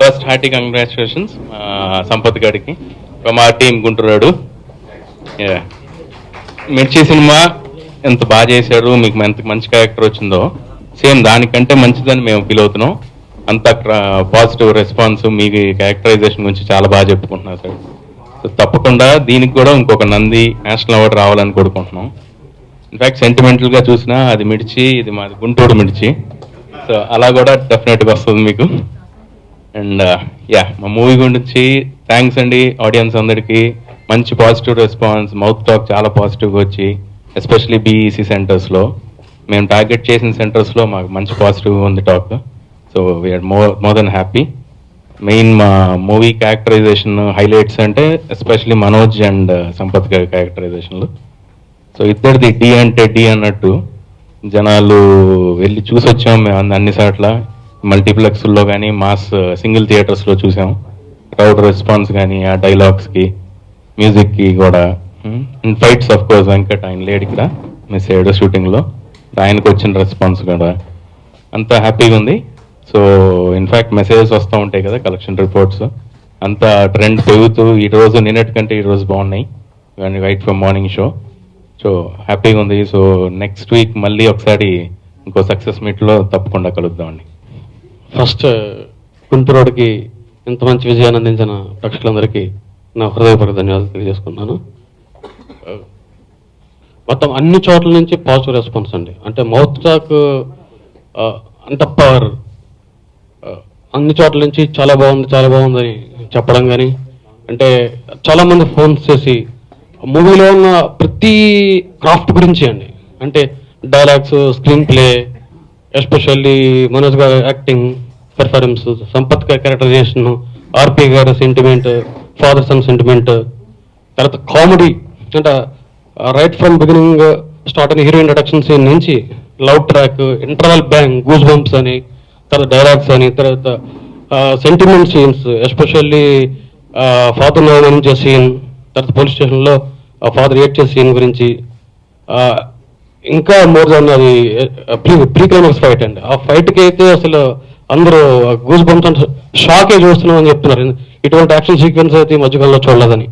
First hearty congratulations Sampath గారికి మా team గుంటున్నాడు మిర్చి సినిమా ఎంత బాగా చేశారు మీకు ఎంత మంచి క్యారెక్టర్ వచ్చిందో సేమ్ దానికంటే మంచిదని మేము ఫీల్ అవుతున్నాం. అంత పాజిటివ్ రెస్పాన్స్ మీ క్యారెక్టరైజేషన్ గురించి చాలా బాగా చెప్పుకుంటున్నారు సార్. సో తప్పకుండా దీనికి కూడా ఇంకొక నంది నేషనల్ అవార్డు రావాలని కోరుకుంటున్నాం. ఇన్ఫాక్ట్ సెంటిమెంటల్గా చూసినా అది మిర్చి ఇది మాది గుంటూరు మిర్చి సో అలా కూడా డెఫినెట్గా వస్తుంది మీకు. అండ్ యా uh, మా మూవీ గురించి థ్యాంక్స్ అండి ఆడియన్స్ అందరికీ. మంచి పాజిటివ్ రెస్పాన్స్ మౌత్ టాక్ చాలా పాజిటివ్గా వచ్చి ఎస్పెషలీ బీఈసీ సెంటర్స్లో మేము టార్గెట్ చేసిన సెంటర్స్లో మాకు మంచి పాజిటివ్ ఉంది talk so we are more more than happy main మా మూవీ క్యారెక్టరైజేషన్ హైలైట్స్ అంటే ఎస్పెషలీ మనోజ్ అండ్ సంపత్ గారి క్యారెక్టరైజేషన్లు సో ఇద్దరిది డి అంటే డి అన్నట్టు. జనాలు వెళ్ళి చూసి వచ్చాం మేము అన్ని- అన్ని సార్ల. మల్టీప్లెక్స్లో కానీ మాస్ సింగిల్ థియేటర్స్లో చూసాం. క్రౌడ్ రెస్పాన్స్ కానీ ఆ డైలాగ్స్కి మ్యూజిక్కి కూడా. ఫైట్స్ ఆఫ్ కోర్స్ వెంకట్ ఆయన లేడు ఇక్కడ. మిస్ అయ్యాడు షూటింగ్లో ఆయనకు వచ్చిన రెస్పాన్స్ కూడా. అంతా హ్యాపీగా ఉంది. సో ఇన్ఫ్యాక్ట్ మెసేజెస్ వస్తూ ఉంటాయి కదా కలెక్షన్ రిపోర్ట్స్ అంతా ట్రెండ్ పెరుగుతూ ఈ రోజు నిన్నటి కంటే ఈ రోజు బాగున్నాయి. కానీ right for morning show so హ్యాపీగా ఉంది. సో నెక్స్ట్ వీక్ మళ్ళీ ఒకసారి ఇంకో సక్సెస్ మీట్లో తప్పకుండా కలుద్దామండి ఫస్ట్ గుంటూరుడికి ఇంత మంచి విజయాన్ని అందించిన ప్రేక్షకులందరికీ నా హృదయపూర్వక ధన్యవాదాలు తెలియజేసుకున్నాను Oh. మొత్తం అన్ని చోట్ల నుంచి పాజిటివ్ రెస్పాన్స్ అండి. అంటే మౌత్ టాక్ uh, అంత పవర్ uh, అన్ని చోట్ల నుంచి చాలా బాగుంది చాలా బాగుందని చెప్పడం కానీ అంటే చాలామంది ఫోన్స్ చేసి మూవీలో ఉన్న ప్రతి క్రాఫ్ట్ గురించి అండి. అంటే dialogues screenplay especially Manoj గారి యాక్టింగ్ పెర్ఫార్మెన్స్ సంపత్ గారి క్యారెక్టరైజేషన్ ఆర్పి గారి సెంటిమెంట్ ఫాదర్ సన్ సెంటిమెంట్ తర్వాత కామెడీ అంటే రైట్ ఫ్రమ్ బిగినింగ్ స్టార్ట్ అయిన హీరో ఇంట్రడక్షన్ సీన్ నుంచి love track interval bang goosebumps అని తర్వాత డైలాగ్స్ అని తర్వాత సెంటిమెంట్ సీన్స్ ఎస్పెషల్లీ ఫాదర్ నుంచి సీన్ తర్వాత పోలీస్ స్టేషన్లో ఫాదర్ ఏడ్ చేసే సీన్ గురించి ఇంకా మోర్ దాన్ అది ప్రీ ప్రీ క్లైమాక్స్ ఫైట్ అండి. ఆ ఫైట్కి అయితే అసలు అందరూ గూస్ బంప్స్ అంటే షాకే చూస్తున్నాం అని చెప్తున్నారు. ఇటువంటి యాక్షన్ సీక్వెన్స్ అయితే ఈ మధ్యకాలంలో చూడలేదని.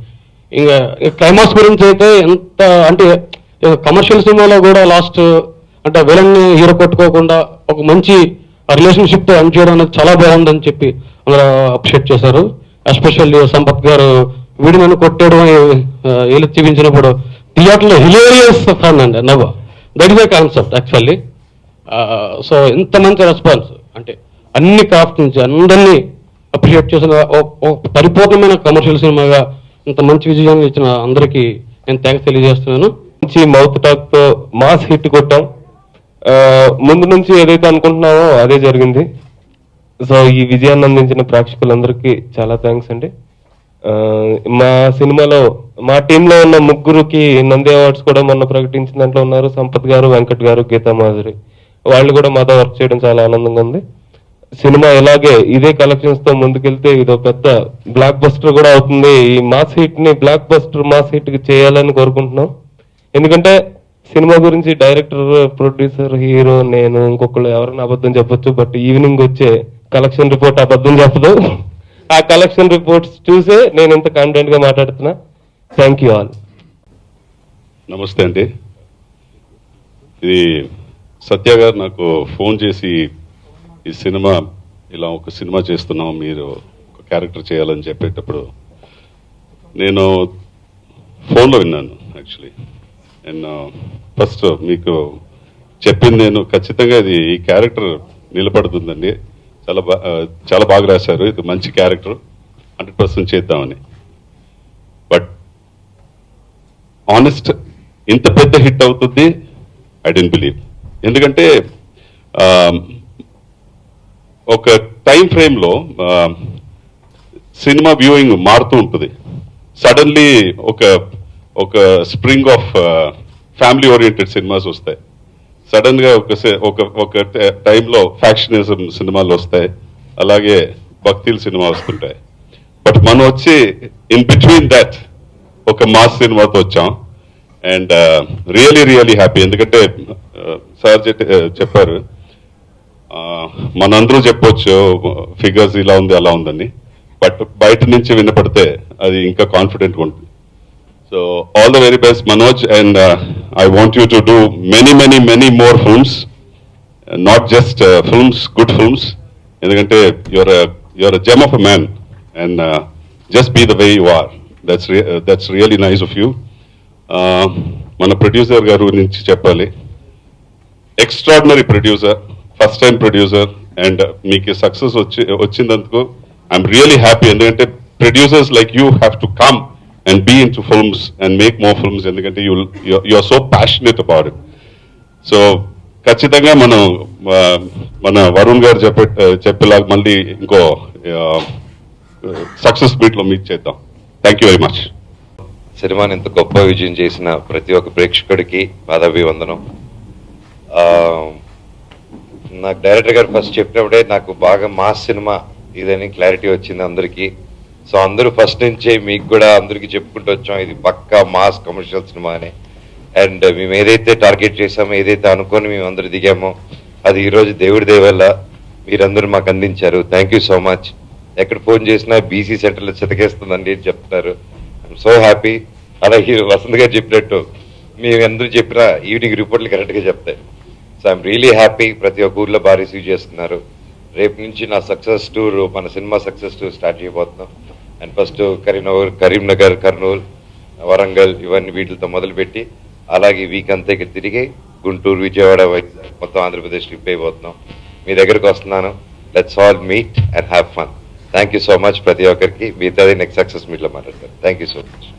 ఇంకా క్లైమాక్స్ గురించి అయితే ఎంత అంటే కమర్షియల్ సినిమాలో కూడా లాస్ట్ అంటే విలన్ హీరో కొట్టుకోకుండా ఒక మంచి రిలేషన్షిప్తో ఎండ్ చేయడం అనేది చాలా బాగుందని చెప్పి అందరూ అప్రిషియేట్ చేశారు. ఎస్పెషల్లీ సంపత్ గారు వీడి నన్ను వీళ్ళు ఏలు చూపించినప్పుడు థియేటర్లో హిలేరియస్ ఫన్ అండి నవ్వ. That is the concept actually so ఇంత మంచి రెస్పాన్స్ అంటే అన్ని క్రాఫ్ట్ నుంచి అందరినీ అప్రిషియేట్ చేసిన పరిపూర్ణమైన కమర్షియల్ సినిమాగా ఇంత మంచి విజయాన్ని ఇచ్చిన అందరికీ నేను థ్యాంక్స్ తెలియజేస్తున్నాను. మంచి మౌత్ టాక్తో మాస్ హిట్ కొట్టాం. ముందు నుంచి ఏదైతే అనుకుంటున్నామో అదే జరిగింది. సో ఈ విజయాన్ని అందించిన ప్రేక్షకులందరికీ చాలా థ్యాంక్స్ అండి. మా సినిమాలో మా టీంలో ఉన్న ముగ్గురుకి నంది అవార్డ్స్ కూడా మొన్న ప్రకటించిన దాంట్లో ఉన్నారు. సంపత్ గారు వెంకట్ గారు గీతా మాధురి. వాళ్ళు కూడా మాతో వర్క్ చేయడం చాలా ఆనందంగా ఉంది. సినిమా ఇలాగే ఇదే కలెక్షన్స్తో ముందుకెళ్తే ఇదో పెద్ద బ్లాక్ బస్టర్ కూడా అవుతుంది. ఈ మాస్ హిట్ని బ్లాక్ బస్టర్ మాస్ హిట్ చేయాలని కోరుకుంటున్నాం. ఎందుకంటే సినిమా గురించి డైరెక్టర్ ప్రొడ్యూసర్ హీరో నేను ఇంకొకళ్ళు ఎవరైనా అబద్ధం చెప్పొచ్చు బట్ ఈవినింగ్ వచ్చే కలెక్షన్ రిపోర్ట్ అబద్ధం చెప్పదు. ఆ కలెక్షన్ రిపోర్ట్స్ చూసే నేను ఇంత కాన్ఫిడెంట్గా మాట్లాడుతున్నా. థ్యాంక్ యూ ఆల్ నమస్తే అండి. ఇది సత్య గారు నాకు ఫోన్ చేసి ఈ సినిమా ఇలా ఒక సినిమా చేస్తున్నాం మీరు ఒక క్యారెక్టర్ చేయాలని చెప్పేటప్పుడు నేను ఫోన్లో విన్నాను యాక్చువల్లీ నేను ఫస్ట్ మీకు చెప్పింది నేను ఖచ్చితంగా ఇది ఈ క్యారెక్టర్ నిలబడుతుందండి. చాలా బా uh, చాలా బాగా రాశారు ఇది మంచి క్యారెక్టర్ హండ్రెడ్ పర్సెంట్ చేద్దామని. బట్ ఆనెస్ట్ ఇంత పెద్ద హిట్ అవుతుంది ఐ డెంట్ బిలీవ్ ఎందుకంటే um, ఒక టైం ఫ్రేమ్లో సినిమా వ్యూయింగ్ మారుతూ ఉంటుంది. సడన్లీ ఒక ఒక spring of family oriented cinemas వస్తాయి. సడన్గా ఒక ఒక ఒక టైంలో ఫ్యాక్షనిజం సినిమాలు వస్తాయి. అలాగే భక్తిల సినిమా వస్తుంటాయి. బట్ మనం వచ్చి ఇన్ బిట్వీన్ దట్ ఒక మాస్ సినిమాతో వచ్చాం. అండ్ రియలీ రియలీ హ్యాపీ ఎందుకంటే సార్ చెప్పారు మనందరూ చెప్పొచ్చు ఫిగర్స్ ఇలా ఉంది అలా ఉందని. బట్ బయట నుంచి వినపడితే అది ఇంకా కాన్ఫిడెంట్గా ఉంటుంది. So all the very best Manoj and I want you to do many many many more films not just films good films ఎందుకంటే your your gem of a man and just be the way you are that's that's really nice of you మన producer గారు నుంచి చెప్పాలి. Extraordinary producer first time producer and మీకు success వచ్చి వచ్చినందుకు I'm really happy ఎందుకంటే producers like you have to come and be into films and make more films ఎందుకంటే you you are so passionate about it so ఖచ్చితంగా మనం మన వరుణ్ గారు చెప్పే చెప్పేలాగా మళ్ళీ ఇంకో సక్సెస్ మీట్లో మీట్ చేద్దాం. థ్యాంక్ యూ వెరీ మచ్ సినిమాని ఇంత గొప్ప విజయం చేసిన ప్రతి ఒక్క ప్రేక్షకుడికి పాదాభివందనం. వందనం నాకు డైరెక్టర్ గారు ఫస్ట్ చెప్పినప్పుడే నాకు బాగా మాస్ సినిమా ఇదని క్లారిటీ వచ్చింది అందరికీ. సో అందరూ ఫస్ట్ నుంచే మీకు కూడా అందరికీ చెప్పుకుంటూ వచ్చాం ఇది పక్కా మాస్ కమర్షియల్ సినిమా అని. అండ్ మేము ఏదైతే టార్గెట్ చేసామో ఏదైతే అనుకొని మేము అందరు దిగామో అది ఈరోజు దేవుడి దేవల్ల మీరందరూ మాకు అందించారు. థ్యాంక్ యూ సో మచ్ ఎక్కడ ఫోన్ చేసినా బీసీ సెంటర్లో చితకేస్తుందండి అని చెప్తున్నారు. ఐఎమ్ సో హ్యాపీ అలాగే వసంత్ గారు చెప్పినట్టు మేము అందరూ చెప్పిన ఈవినింగ్ రిపోర్ట్లు కరెక్ట్గా చెప్తాయి. సో ఐఎమ్ రియలీ హ్యాపీ ప్రతి ఒక్క ఊర్లో బాగా రిసీవ్ చేస్తున్నారు. రేపు నుంచి నా సక్సెస్ టూర్ మన సినిమా సక్సెస్ టూర్ స్టార్ట్ చేయబోతున్నాం. అండ్ ఫస్ట్ కరీంనగర్ కరీంనగర్ కర్నూలు వరంగల్ ఇవన్నీ వీటితో మొదలుపెట్టి అలాగే వీక్ అంతా ఇక్కడ తిరిగి గుంటూరు విజయవాడ వైజాగ్ మొత్తం ఆంధ్రప్రదేశ్ ట్రిప్ అయిపోతున్నాం మీ దగ్గరకు వస్తున్నాను. Let's all meet and have fun thank you so much ప్రతి ఒక్కరికి. మిగతాది నెక్స్ట్ సక్సెస్ మీట్లో మాట్లాడతారు. Thank you so much